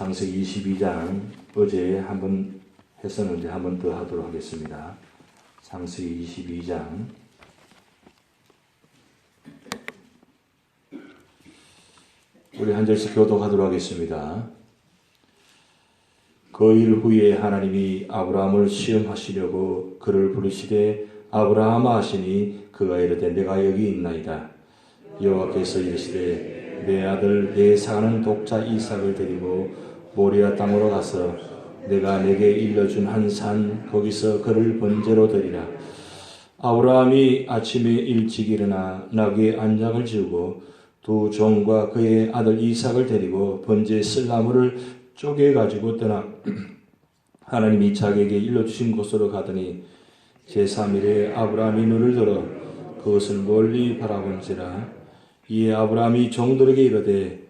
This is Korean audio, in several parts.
창세기 22장 어제 한번 했었는데 한 번 더 하도록 하겠습니다. 창세기 22장 우리 한 절씩 교독하도록 하겠습니다. 그 일 후에 하나님이 아브라함을 시험하시려고 그를 부르시되 아브라함아 하시니 그가 이르되 내가 여기 있나이다. 여호와께서 이르시되 내 아들 내 사는 독자 이삭을 데리고 모리아 땅으로 가서 내가 내게 일러준 한 산 거기서 그를 번제로 드리라. 아브라함이 아침에 일찍 일어나 나귀의 안장을 지우고 두 종과 그의 아들 이삭을 데리고 번제 쓸 나무를 쪼개 가지고 떠나 하나님이 자기에게 일러주신 곳으로 가더니 제3일에 아브라함이 눈을 들어 그것을 멀리 바라본지라 이에 아브라함이 종들에게 이르되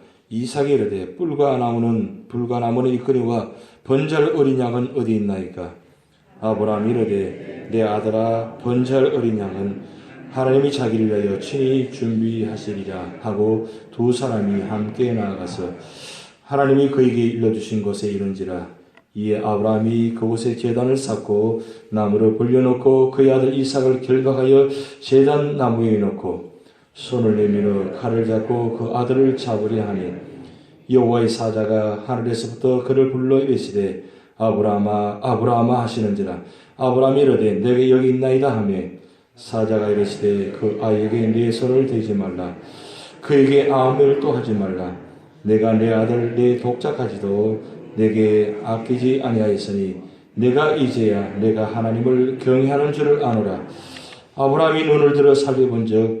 이삭이 이르되 뿔과 나무는 불과 나무는 있거니와 번절 어린 양은 어디 있나이까? 아브라함이 이르되 내 아들아 번절 어린 양은 하나님이 자기를 위하여 친히 준비하시리라 하고 두 사람이 함께 나아가서 하나님이 그에게 일러주신 곳에 이른지라. 이에 아브라함이 그곳에 제단을 쌓고 나무를 불려놓고 그의 아들 이삭을 결박하여 제단 나무에 놓고 손을 내밀어 칼을 잡고 그 아들을 잡으려 하니 여호와의 사자가 하늘에서부터 그를 불러 이르시되 아브라함아 아브라함아 하시는지라. 아브라함이 이르되 내게 여기 있나이다 하며 사자가 이르시되 그 아이에게 내 손을 대지 말라. 그에게 아무 일도 하지 말라. 내가 내 아들 내 독자까지도 내게 아끼지 아니하였으니 내가 이제야 내가 하나님을 경외하는 줄을 아노라. 아브라함이 눈을 들어 살펴본즉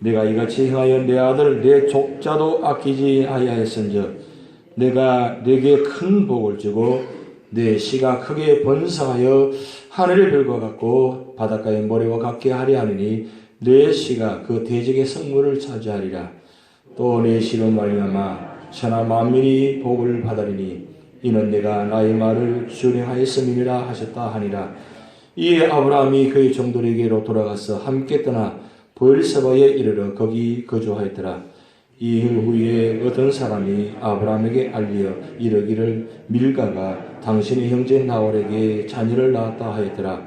내가 이같이 행하여 내 아들 내 족자도 아끼지 아니하였은즉 내가 내게 큰 복을 주고 내 씨가 크게 번성하여 하늘의 별과 같고 바닷가의 모래와 같게 하려 하느니 내 씨가 그 대적의 성물을 차지하리라. 또 내 씨로 말미암아 천하 만민이 복을 받으리니 이는 내가 나의 말을 준행하였음이니라 하셨다 하니라. 이에 아브라함이 그의 종들에게로 돌아가서 함께 떠나 보엘세바에 이르러 거기 거주하였더라. 이 일 후에 어떤 사람이 아브라함에게 알리어 이르기를 밀가가 당신의 형제 나홀에게 자녀를 낳았다 하였더라.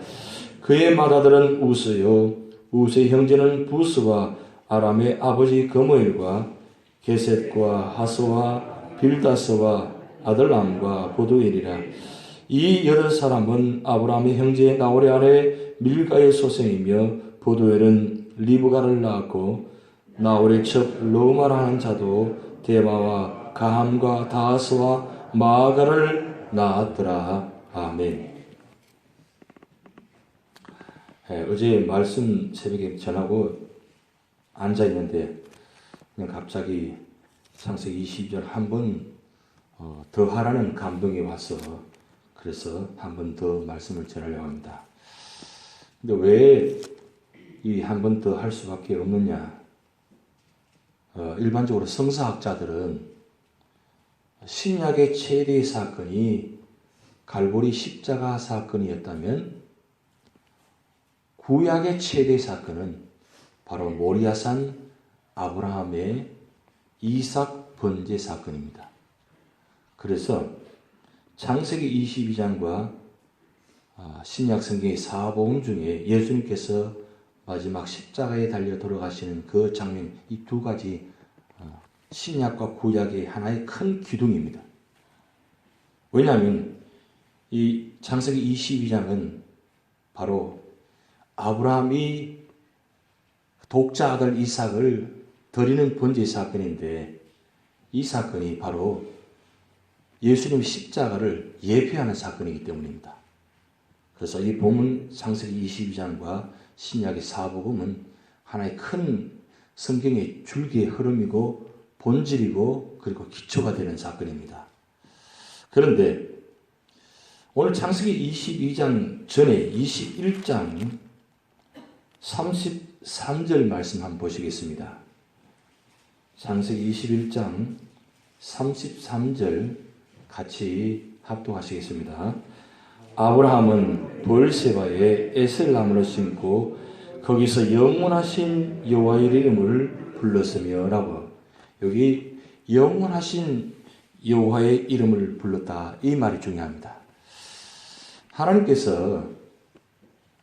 그의 맏아들은 우스요. 우스의 형제는 부스와 아람의 아버지 거모일과 게셋과 하소와 빌다스와 아들람과 보도엘이라. 이 여러 사람은 아브라함의 형제 나홀의 아내 밀가의 소생이며 보도엘은 리브가를 낳았고 나홀의 첩 로마라는 자도 데마와 가함과 다하스와 마가를 낳았더라 아멘. 예, 어제 말씀 새벽에 전하고 앉아 있는데 그냥 갑자기 창세기 22절 한번 어, 더 하라는 감동이 와서 그래서 한 번 더 말씀을 전하려고 합니다. 근데 왜 이 한 번 더 할 수밖에 없느냐? 어, 일반적으로 성사학자들은 신약의 최대 사건이 갈보리 십자가 사건이었다면 구약의 최대 사건은 바로 모리아산 아브라함의 이삭 번제 사건입니다. 그래서 창세기 22장과 아, 신약 성경의 사복음 중에 예수님께서 마지막 십자가에 달려 돌아가시는 그 장면 이 두 가지 어, 신약과 구약의 하나의 큰 기둥입니다. 왜냐하면 이 창세기 22장은 바로 아브라함이 독자 아들 이삭을 드리는 번제 사건인데 이 사건이 바로 예수님 십자가를 예표하는 사건이기 때문입니다. 그래서 이 본문 창세기 22장과 신약의 사복음은 하나의 큰 성경의 줄기의 흐름이고 본질이고 그리고 기초가 되는 사건입니다. 그런데 오늘 창세기 22장 전에 21장 33절 말씀 한번 보시겠습니다. 창세기 21장 33절 같이 합독하시겠습니다. 아브라함은 돌세바에 에셀나무를 심고 거기서 영원하신 여호와의 이름을 불렀으며라고 여기 영원하신 여호와의 이름을 불렀다 이 말이 중요합니다. 하나님께서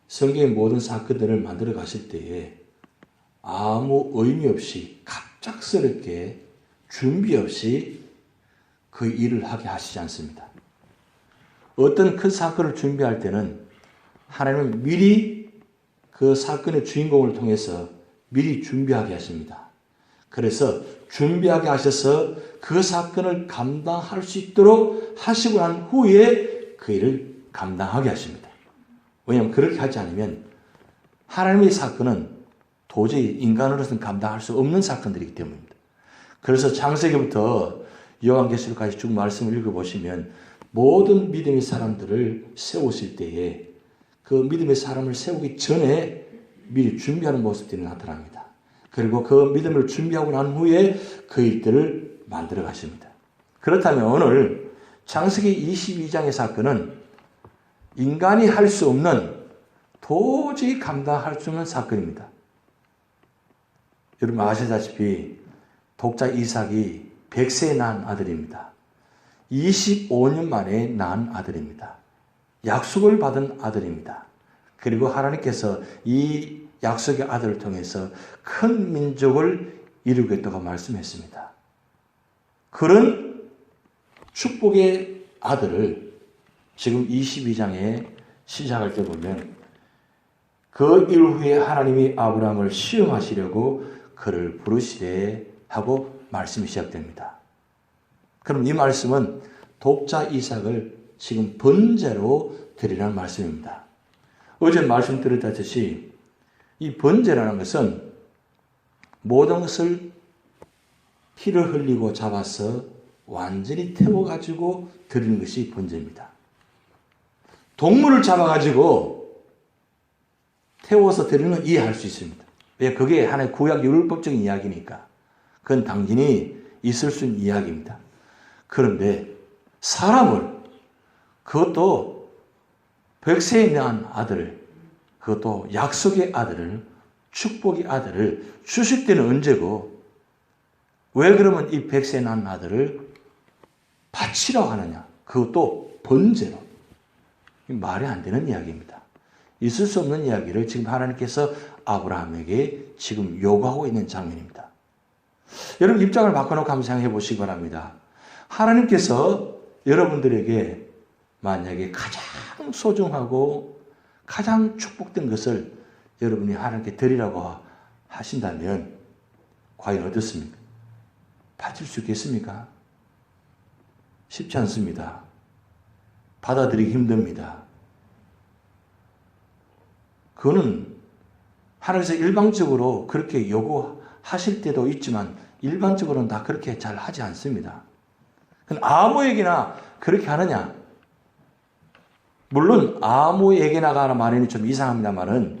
성경의 모든 사건들을 만들어 가실 때에 아무 의미 없이 갑작스럽게 준비 없이 그 일을 하게 하시지 않습니다. 어떤 큰 사건을 준비할 때는 하나님은 미리 그 사건의 주인공을 통해서 미리 준비하게 하십니다. 그래서 준비하게 하셔서 그 사건을 감당할 수 있도록 하시고 난 후에 그 일을 감당하게 하십니다. 왜냐하면 그렇게 하지 않으면 하나님의 사건은 도저히 인간으로서는 감당할 수 없는 사건들이기 때문입니다. 그래서 창세기부터 요한계시록까지 쭉 말씀을 읽어보시면 모든 믿음의 사람들을 세우실 때에 그 믿음의 사람을 세우기 전에 미리 준비하는 모습들이 나타납니다. 그리고 그 믿음을 준비하고 난 후에 그 일들을 만들어 가십니다. 그렇다면 오늘 창세기 22장의 사건은 인간이 할 수 없는 도저히 감당할 수 없는 사건입니다. 여러분 아시다시피 독자 이삭이 100세에 낳은 아들입니다. 25년 만에 낳은 아들입니다. 약속을 받은 아들입니다. 그리고 하나님께서 이 약속의 아들을 통해서 큰 민족을 이루겠다고 말씀했습니다. 그런 축복의 아들을 지금 22장에 시작할 때 보면 그 이후에 하나님이 아브라함을 시험하시려고 그를 부르시되 하고 말씀이 시작됩니다. 그럼 이 말씀은 독자 이삭을 지금 번제로 드리라는 말씀입니다. 어제 말씀드렸다시피 이 번제라는 것은 모든 것을 피를 흘리고 잡아서 완전히 태워가지고 드리는 것이 번제입니다. 동물을 잡아가지고 태워서 드리는 건 이해할 수 있습니다. 왜? 그게 하나의 구약 율법적인 이야기니까. 그건 당연히 있을 수 있는 이야기입니다. 그런데 사람을 그것도 백세에 낳은 아들을 그것도 약속의 아들을 축복의 아들을 주실 때는 언제고 왜 그러면 이 백세에 낳은 아들을 바치라고 하느냐 그것도 번제로 말이 안 되는 이야기입니다. 있을 수 없는 이야기를 지금 하나님께서 아브라함에게 지금 요구하고 있는 장면입니다. 여러분 입장을 바꿔놓고 한번 생각해 보시기 바랍니다. 하나님께서 여러분들에게 만약에 가장 소중하고 가장 축복된 것을 여러분이 하나님께 드리라고 하신다면 과연 어떻습니까? 받을 수 있겠습니까? 쉽지 않습니다. 받아들이기 힘듭니다. 그거는 하나님께서 일방적으로 그렇게 요구하실 때도 있지만 일반적으로는 다 그렇게 잘 하지 않습니다. 아무에게나 그렇게 하느냐? 물론 아무에게나가 하는 좀 이상합니다만은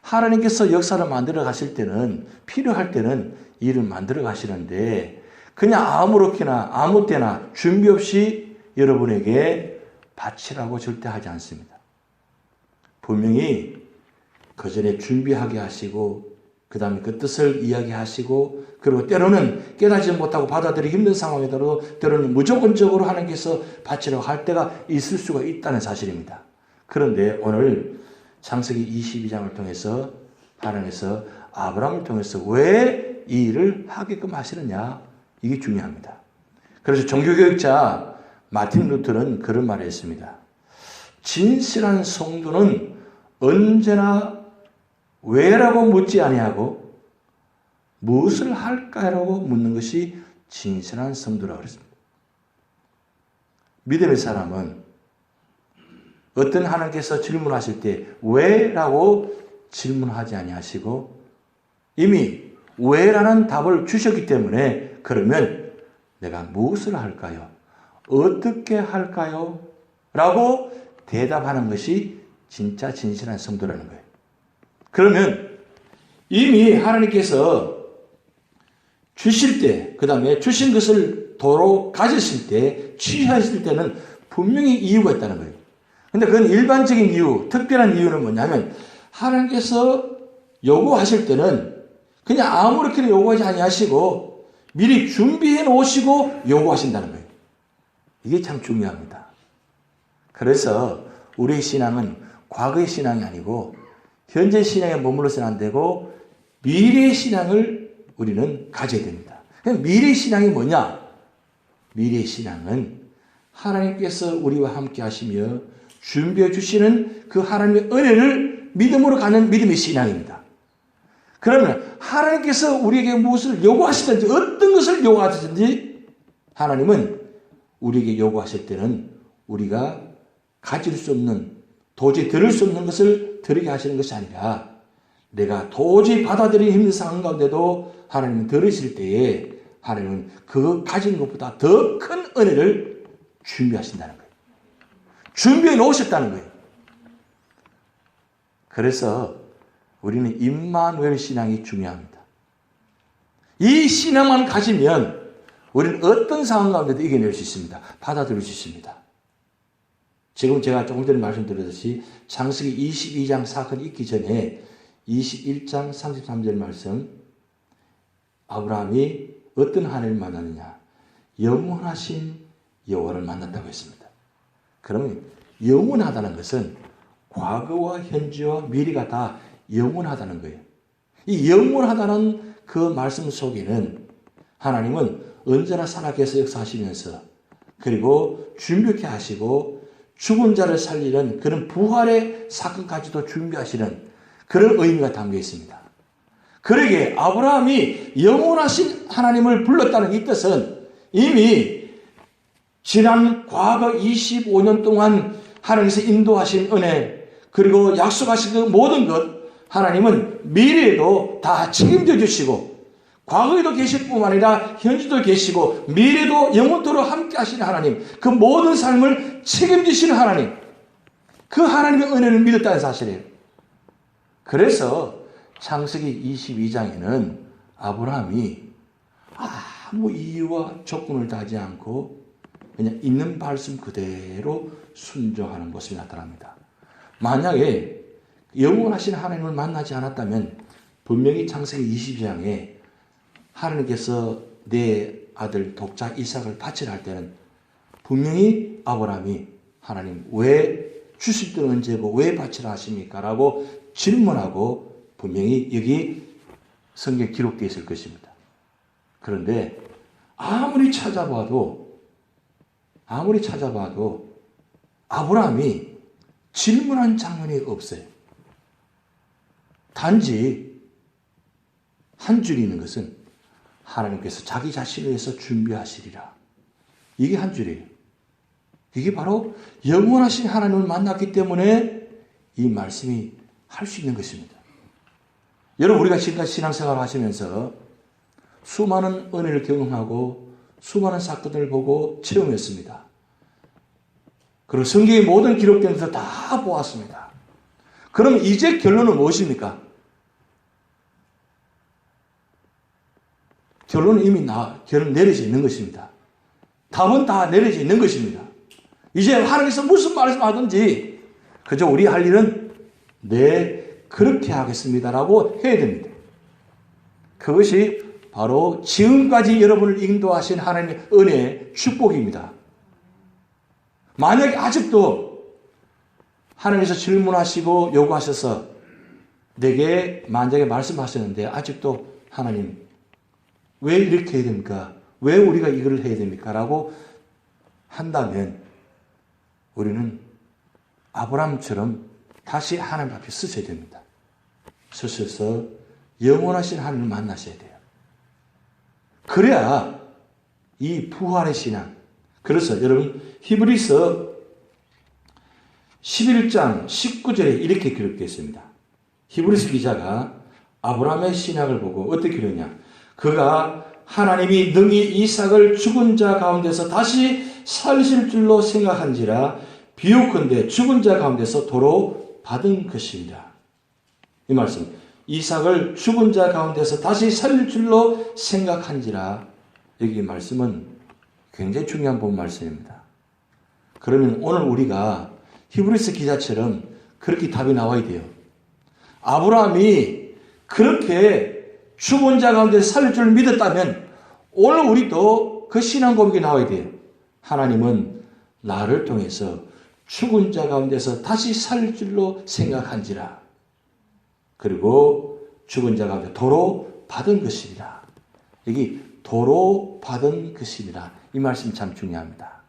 하나님께서 역사를 만들어 가실 때는 필요할 때는 일을 만들어 가시는데 그냥 아무렇게나 아무 때나 준비 없이 여러분에게 바치라고 절대 하지 않습니다. 분명히 그 전에 준비하게 하시고 그 다음에 그 뜻을 이야기하시고 그리고 때로는 깨닫지 못하고 받아들이기 힘든 상황에도 때로는 무조건적으로 하나님께서 바치라고 할 때가 있을 수가 있다는 사실입니다. 그런데 오늘 창세기 22장을 통해서 하나님께서 아브라함을 통해서 왜 이 일을 하게끔 하시느냐 이게 중요합니다. 그래서 종교교육자 마틴 루터는 그런 말을 했습니다. 진실한 성도는 언제나 왜라고 묻지 아니하고 무엇을 할까라고 묻는 것이 진실한 성도라고 그랬습니다. 믿음의 사람은 어떤 하나님께서 질문하실 때 왜라고 질문하지 아니하시고 이미 왜라는 답을 주셨기 때문에 그러면 내가 무엇을 할까요? 어떻게 할까요? 라고 대답하는 것이 진짜 진실한 성도라는 거예요. 그러면 이미 하나님께서 주실 때, 그 다음에 주신 것을 도로 가졌을 때, 취하실 때는 분명히 이유가 있다는 거예요. 근데 그건 일반적인 이유, 특별한 이유는 뭐냐면, 하나님께서 요구하실 때는 그냥 아무렇게나 요구하지 아니하시고, 미리 준비해 놓으시고 요구하신다는 거예요. 이게 참 중요합니다. 그래서 우리의 신앙은 과거의 신앙이 아니고, 현재 신앙에 머물러서는 안 되고, 미래의 신앙을 우리는 가져야 됩니다. 미래 신앙이 뭐냐? 미래 신앙은 하나님께서 우리와 함께 하시며 준비해 주시는 그 하나님의 은혜를 믿음으로 가는 믿음의 신앙입니다. 그러면 하나님께서 우리에게 무엇을 요구하시든지 어떤 것을 요구하시든지 하나님은 우리에게 요구하실 때는 우리가 가질 수 없는 도저히 들을 수 없는 것을 들으게 하시는 것이 아니라 내가 도저히 받아들이기 힘든 상황 가운데도 하나님은 들으실 때에 하나님은 그 가진 것보다 더 큰 은혜를 준비하신다는 거예요. 준비해 놓으셨다는 거예요. 그래서 우리는 임마누엘 신앙이 중요합니다. 이 신앙만 가지면 우리는 어떤 상황 가운데도 이겨낼 수 있습니다. 받아들일 수 있습니다. 지금 제가 조금 전에 말씀드렸듯이 창세기 22장 사건이 있기 전에 21장 33절 말씀 아브라함이 어떤 하나님을 만났느냐 영원하신 여호와를 만났다고 했습니다. 그러면 영원하다는 것은 과거와 현재와 미래가 다 영원하다는 거예요. 이 영원하다는 그 말씀 속에는 하나님은 언제나 살아계서 역사하시면서 그리고 준비케 하시고 죽은 자를 살리는 그런 부활의 사건까지도 준비하시는 그런 의미가 담겨 있습니다. 그러기에 아브라함이 영원하신 하나님을 불렀다는 이 뜻은 이미 지난 과거 25년 동안 하나님께서 인도하신 은혜 그리고 약속하신 그 모든 것 하나님은 미래에도 다 책임져 주시고 과거에도 계실 뿐만 아니라 현재도 계시고 미래도 영원토록 함께 하시는 하나님 그 모든 삶을 책임지시는 하나님 그 하나님의 은혜를 믿었다는 사실이에요. 그래서 창세기 22장에는 아브라함이 아무 이유와 조건을 다지 않고 그냥 있는 말씀 그대로 순종하는 모습이 나타납니다. 만약에 영원하신 하나님을 만나지 않았다면 분명히 창세기 22장에 하나님께서 내 아들 독자 이삭을 바치라 할 때는 분명히 아브라함이 하나님 왜 주실 때는 언제고 왜 바치라 하십니까? 라고 질문하고 분명히 여기 성경에 기록되어 있을 것입니다. 그런데 아무리 찾아봐도 아무리 찾아봐도 아브라함이 질문한 장면이 없어요. 단지 한 줄이 있는 것은 하나님께서 자기 자신을 위해서 준비하시리라. 이게 한 줄이에요. 이게 바로 영원하신 하나님을 만났기 때문에 이 말씀이 할 수 있는 것입니다. 여러분, 우리가 지금까지 신앙생활을 하시면서 수많은 은혜를 경험하고 수많은 사건을 보고 체험했습니다. 그리고 성경의 모든 것을 다 보았습니다. 그럼 이제 결론은 무엇입니까? 결론은 이미 나, 결론 내려져 있는 것입니다. 답은 다 내려져 있는 것입니다. 이제 하나님께서 무슨 말씀 하든지 그저 우리 할 일은 네, 그렇게 하겠습니다라고 해야 됩니다. 그것이 바로 지금까지 여러분을 인도하신 하나님의 은혜의 축복입니다. 만약에 아직도 하나님께서 질문하시고 요구하셔서 내게 만약에 말씀하셨는데 아직도 하나님 왜 이렇게 해야 됩니까? 왜 우리가 이걸 해야 됩니까? 라고 한다면 우리는 아브라함처럼 다시 하나님 앞에 쓰셔야 됩니다. 서셔서 영원하신 하나님을 만나셔야 돼요. 그래야 이 부활의 신앙. 그래서 여러분 히브리서 11장 19절에 이렇게 기록되어 있습니다. 히브리서 기자가 아브라함의 신앙을 보고 어떻게 기록냐? 그가 하나님이 능히 이삭을 죽은 자 가운데서 다시 살실 줄로 생각한지라 비옥컨대 죽은 자 가운데서 도로 받은 것입니다. 이 말씀 이삭을 죽은 자 가운데서 다시 살릴 줄로 생각한지라 여기 말씀은 굉장히 중요한 본 말씀입니다. 그러면 오늘 우리가 히브리스 기자처럼 그렇게 답이 나와야 돼요. 아브라함이 그렇게 죽은 자 가운데 살릴 줄 믿었다면 오늘 우리도 그 신앙 고백이 나와야 돼요. 하나님은 나를 통해서 죽은 자 가운데서 다시 살릴 줄로 생각한지라. 그리고 죽은 자 가운데 도로 받은 것이니라. 여기 도로 받은 것이니라. 이 말씀이 참 중요합니다.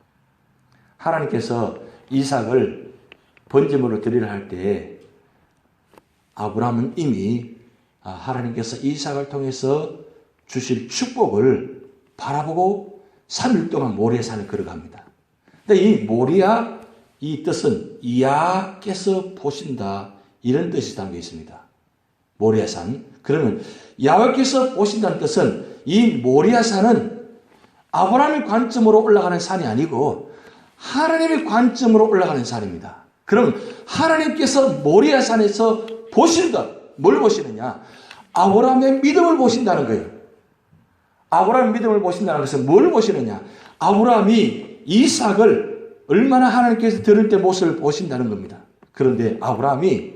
하나님께서 이삭을 번제물로 드리려 할 때에 아브라함은 이미 아, 하나님께서 이삭을 통해서 주실 축복을 바라보고 3일 동안 모리아산을 걸어갑니다. 근데 이 모리아 이 뜻은 야께서 보신다 이런 뜻이 담겨 있습니다. 모리아산. 그러면 야께서 보신다는 뜻은 이 모리아산은 아브라함의 관점으로 올라가는 산이 아니고 하나님의 관점으로 올라가는 산입니다. 그럼 하나님께서 모리아산에서 보신다. 뭘 보시느냐? 아브라함의 믿음을 보신다는 거예요. 아브라함의 믿음을 보신다는 것은 뭘 보시느냐? 아브라함이 이삭을 얼마나 하나님께서 들을 때 모습을 보신다는 겁니다. 그런데 아브라함이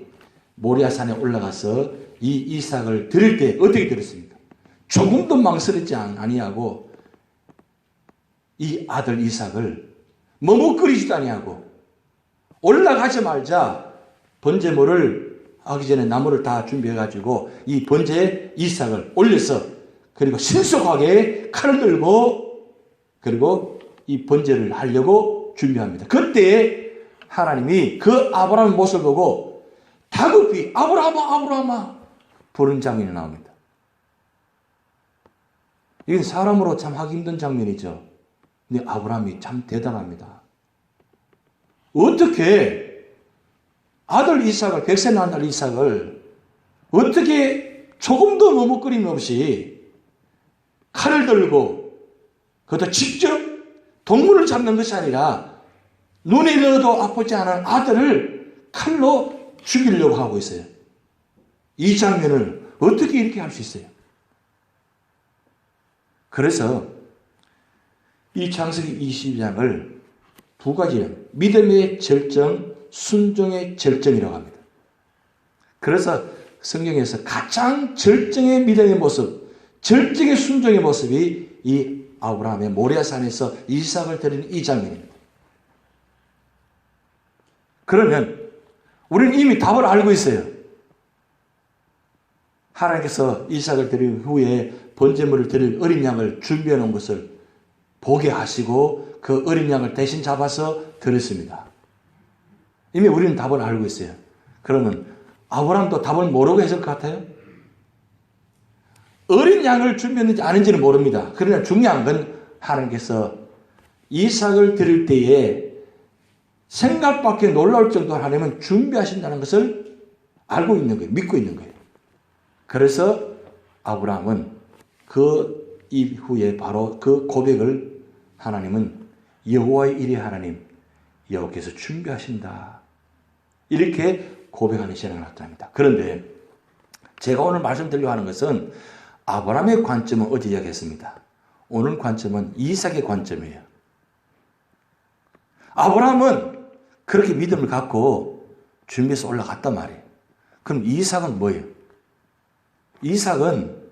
모리아산에 올라가서 이 이삭을 들을 때 어떻게 들었습니까? 조금도 망설이지 아니하고 이 아들 이삭을 머뭇거리지도 아니하고 올라가지 말자 번제물을 하기 전에 나무를 다 준비해가지고 이 번제 이삭을 올려서 그리고 신속하게 칼을 들고 그리고 이 번제를 하려고 준비합니다. 그때 하나님이 그 아브라함의 모습을 보고 다급히 아브라함아 아브라함아 부른 장면이 나옵니다. 이건 사람으로 참 하기 힘든 장면이죠. 근데 아브라함이 참 대단합니다. 어떻게 아들 이삭을, 백세 낳은 아들 이삭을 어떻게 조금도 머뭇거림 없이 칼을 들고 그것도 직접 동물을 잡는 것이 아니라 눈에 넣어도 아프지 않은 아들을 칼로 죽이려고 하고 있어요. 이 장면을 어떻게 이렇게 할 수 있어요? 그래서 이 창세기 22장을 두 가지는 믿음의 절정, 순종의 절정이라고 합니다. 그래서 성경에서 가장 절정의 믿음의 모습, 절정의 순종의 모습이 이 아브라함의 모리아산에서 이삭을 드리는 이 장면입니다. 그러면 우리는 이미 답을 알고 있어요. 하나님께서 이삭을 드린 후에 번제물을 드릴 어린 양을 준비해 놓은 것을 보게 하시고 그 어린 양을 대신 잡아서 드렸습니다. 이미 우리는 답을 알고 있어요. 그러면 아브라함도 답을 모르고 했을 것 같아요? 어린 양을 준비했는지 아닌지는 모릅니다. 그러나 중요한 건 하나님께서 이삭을 드릴 때에 생각 밖에 놀라울 정도로 하나님은 준비하신다는 것을 알고 있는 거예요. 믿고 있는 거예요. 그래서 아브라함은 그 이후에 바로 그 고백을 하나님은 여호와의 일이 하나님 여호께서 준비하신다. 이렇게 고백하는 신앙을 나타납니다. 그런데 제가 오늘 말씀드리려 하는 것은 아브라함의 관점은 어제 이야기했습니다. 오늘 관점은 이삭의 관점이에요. 아브라함은 그렇게 믿음을 갖고 준비해서 올라갔단 말이에요. 그럼 이삭은 뭐예요? 이삭은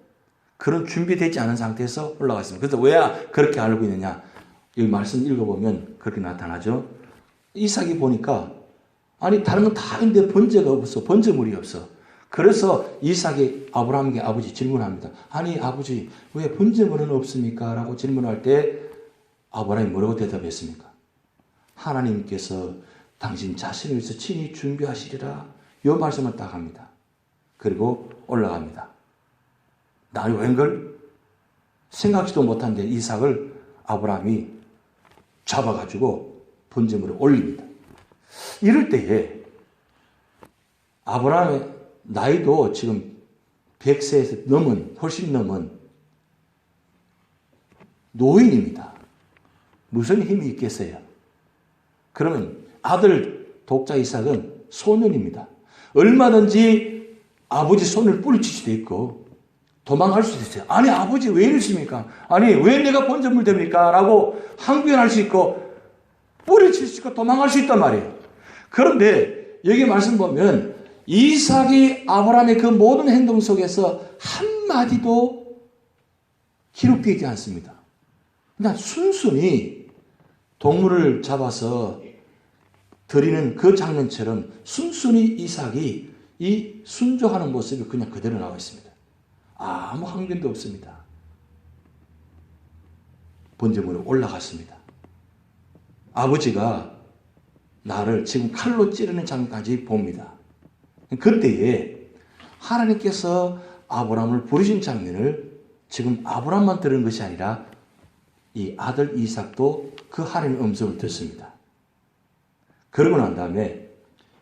그런 준비되지 않은 상태에서 올라갔습니다. 그래서 왜 그렇게 알고 있느냐? 이 말씀 읽어보면 그렇게 나타나죠. 이삭이 보니까 아니 다른 건 다 있는데 번제가 없어. 번제물이 없어. 그래서 이삭이 아브라함에게 아버지 질문합니다. 아니 아버지 왜 번제물은 없습니까? 라고 질문할 때 아브라함이 뭐라고 대답했습니까? 하나님께서 당신 자신을 위해서 친히 준비하시리라. 이 말씀을 딱 합니다. 그리고 올라갑니다. 나 웬걸? 생각지도 못한 데 이삭을 아브라함이 잡아가지고 번제물을 올립니다. 이럴 때에 아브라함의 나이도 지금 100세에서 넘은, 훨씬 넘은 노인입니다. 무슨 힘이 있겠어요? 그러면 아들 독자 이삭은 소년입니다. 얼마든지 아버지 손을 뿌리칠 수도 있고 도망갈 수도 있어요. 아니 아버지 왜 이러십니까? 아니 왜 내가 본전물 됩니까? 라고 항변할 수 있고 뿌리칠 수 있고 도망갈 수 있단 말이에요. 그런데 여기 말씀 보면 이삭이 아브라함의 그 모든 행동 속에서 한마디도 기록되지 않습니다. 그냥 순순히 동물을 잡아서 드리는 그 장면처럼 순순히 이삭이 이 순종하는 모습이 그냥 그대로 나와 있습니다. 아무 항변도 없습니다. 번제물에 올라갔습니다. 아버지가 나를 지금 칼로 찌르는 장면까지 봅니다. 그때에 하나님께서 아브라함을 부르신 장면을 지금 아브라함만 들은 것이 아니라 이 아들 이삭도 그 하나님의 음성을 듣습니다. 그러고 난 다음에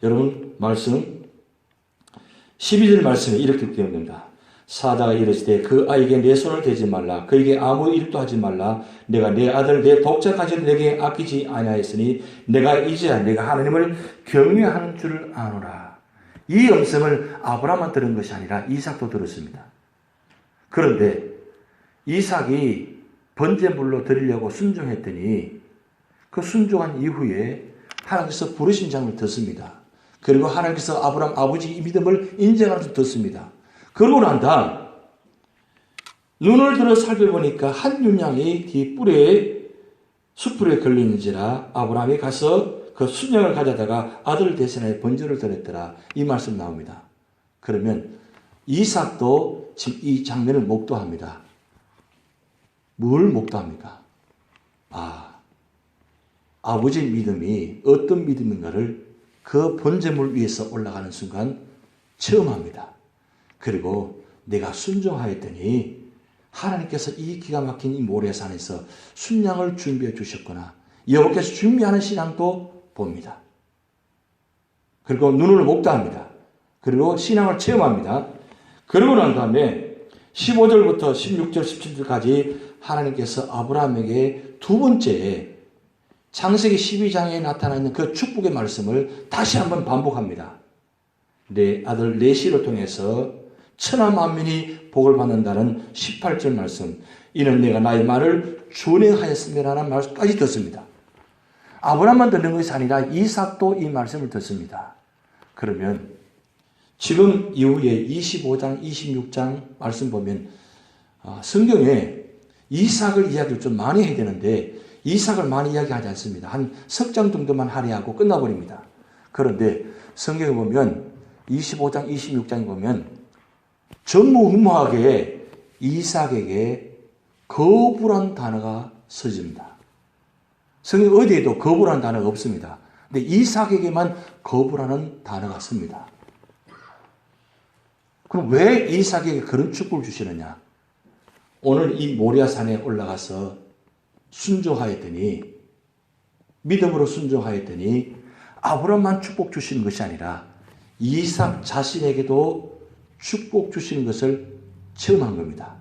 여러분 말씀 12절 말씀에 이렇게 기록됩니다. 사다가 이르시되 그 아이에게 내 손을 대지 말라 그에게 아무 일도 하지 말라 내가 내 아들 내 독자까지는 내게 아끼지 아니하였으니 내가 이제야 내가 하나님을 경외하는 줄을 아노라 이 음성을 아브라함만 들은 것이 아니라 이삭도 들었습니다. 그런데 이삭이 번제물로 드리려고 순종했더니 그 순종한 이후에 하나님께서 부르신 장을 듣습니다. 그리고 하나님께서 아브라함 아버지 이 믿음을 인정하는 줄 듣습니다. 그러고 난 다음 눈을 들어 살펴보니까 한 윤양이 뒤 뿔에 수풀에 걸리는지라 아브라함이 가서 그 순양을 가져다가 아들 대신하여 번제를 드렸더라 이 말씀 나옵니다. 그러면 이삭도 지금 이 장면을 목도합니다. 뭘 목도합니까? 아, 아버지 믿음이 어떤 믿음인가를 그 번제물 위에서 올라가는 순간 체험합니다. 그리고 내가 순종하였더니 하나님께서 이 기가 막힌 이 모래산에서 순양을 준비해 주셨구나. 여호께서 준비하는 신앙도 봅니다. 그리고 눈을 목도합니다. 그리고 신앙을 체험합니다. 그러고 난 다음에 15절부터 16절, 17절까지 하나님께서 아브라함에게 두 번째 창세기 12장에 나타나 있는 그 축복의 말씀을 다시 한번 반복합니다. 내 아들 레시를 통해서 천하 만민이 복을 받는다는 18절 말씀. 이는 내가 나의 말을 준행하였음이라는 말씀까지 듣습니다. 아브라함만 듣는 것이 아니라 이삭도 이 말씀을 듣습니다. 그러면 지금 이후에 25장, 26장 말씀 보면 아, 성경에 이삭을 이야기를 좀 많이 해야 되는데 이삭을 많이 이야기하지 않습니다. 한 석 장 정도만 할애하고 끝나버립니다. 그런데 성경에 보면 25장, 26장에 보면 전무후무하게 이삭에게 거부란 단어가 써집니다. 성경 어디에도 거부란 단어가 없습니다. 근데 이삭에게만 거부라는 단어가 씁니다. 그럼 왜 이삭에게 그런 축복을 주시느냐? 오늘 이 모리아산에 올라가서 순종하였더니 믿음으로 순종하였더니 아브라함만 축복 주시는 것이 아니라 이삭 자신에게도 축복 주시는 것을 체험한 겁니다.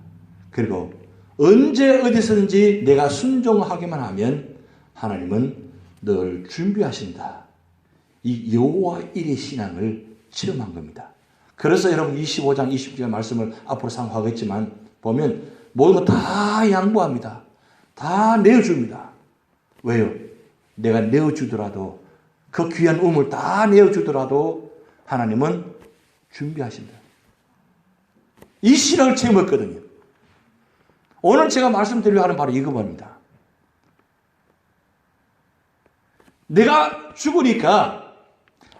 그리고 언제 어디서든지 내가 순종하기만 하면 하나님은 늘 준비하신다. 이 여호와 일의 신앙을 체험한 겁니다. 그래서 여러분 25장 20절 말씀을 앞으로 상고하겠지만 보면 모든 거 다 양보합니다. 다 내어줍니다. 왜요? 내가 내어주더라도 그 귀한 우물 다 내어주더라도 하나님은 준비하신다. 이 신앙을 체험했거든요. 오늘 제가 말씀드리려 하는 바로 이거입니다. 내가 죽으니까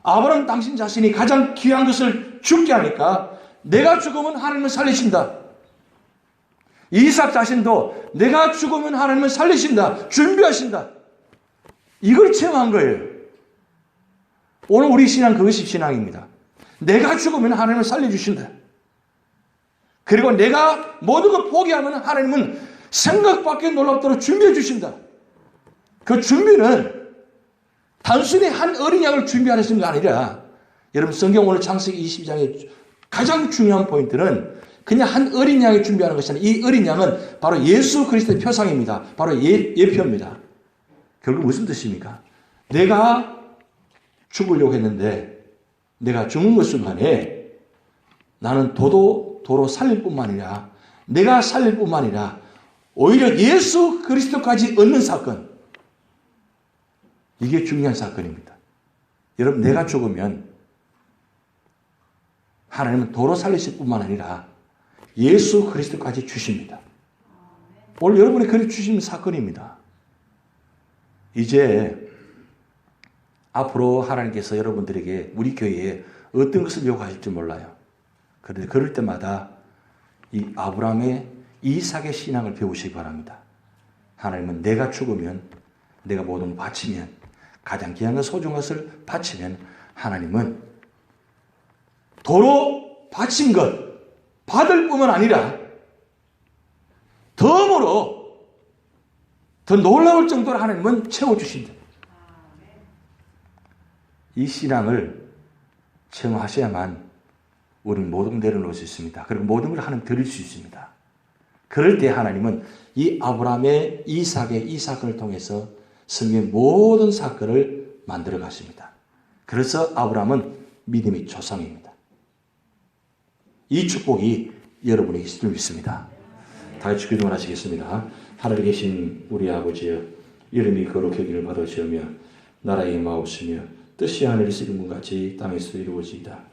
아브라함 당신 자신이 가장 귀한 것을 죽게 하니까 내가 죽으면 하나님은 살리신다. 이삭 자신도 내가 죽으면 하나님은 살리신다. 준비하신다. 이걸 체험한 거예요. 오늘 우리 신앙 그것이 신앙입니다. 내가 죽으면 하나님은 살려주신다. 그리고 내가 모든 걸 포기하면 하나님은 생각밖에 놀랍도록 준비해 주신다. 그 준비는 단순히 한 어린 양을 준비하는 게 아니라 여러분 성경 오늘 창세기 22장의 가장 중요한 포인트는 그냥 한 어린 양이 준비하는 것이 아니라 이 어린 양은 바로 예수 그리스도의 표상입니다. 바로 예, 예표입니다. 결국 무슨 뜻입니까? 내가 죽으려고 했는데 내가 죽는 것 순간에 나는 도도 도로 살릴 뿐만 아니라 내가 살릴 뿐만 아니라 오히려 예수 그리스도까지 얻는 사건 이게 중요한 사건입니다. 여러분 내가 죽으면 하나님은 도로 살리실 뿐만 아니라 예수 그리스도까지 주십니다. 오늘 여러분이 그리 주신 사건입니다. 이제 앞으로 하나님께서 여러분들에게 우리 교회에 어떤 것을 요구하실지 몰라요. 그런데 그럴 때마다 이 아브라함의 이삭의 신앙을 배우시기 바랍니다. 하나님은 내가 죽으면 내가 모든 걸 바치면 가장 귀한 것 소중한 것을 바치면 하나님은 도로 바친 것 받을 뿐만 아니라 덤으로 더 놀라울 정도로 하나님은 채워주신다. 이 신앙을 체험하셔야만 우리는 모든 걸 내려놓을 수 있습니다. 그리고 모든 걸 하나님 드릴 수 있습니다. 그럴 때 하나님은 이 아브라함의 이삭의 이 사건을 통해서 성경의 모든 사건을 만들어 가십니다. 그래서 아브라함은 믿음의 조상입니다. 이 축복이 여러분에게 있을 줄 믿습니다. 다 같이 기도를 하시겠습니다. 하늘에 계신 우리 아버지여 이름이 거룩하기를 받으시오며 나라의 마옵시며 뜻이 하늘에서 이룬 것 같이 땅에서 이루어지이다.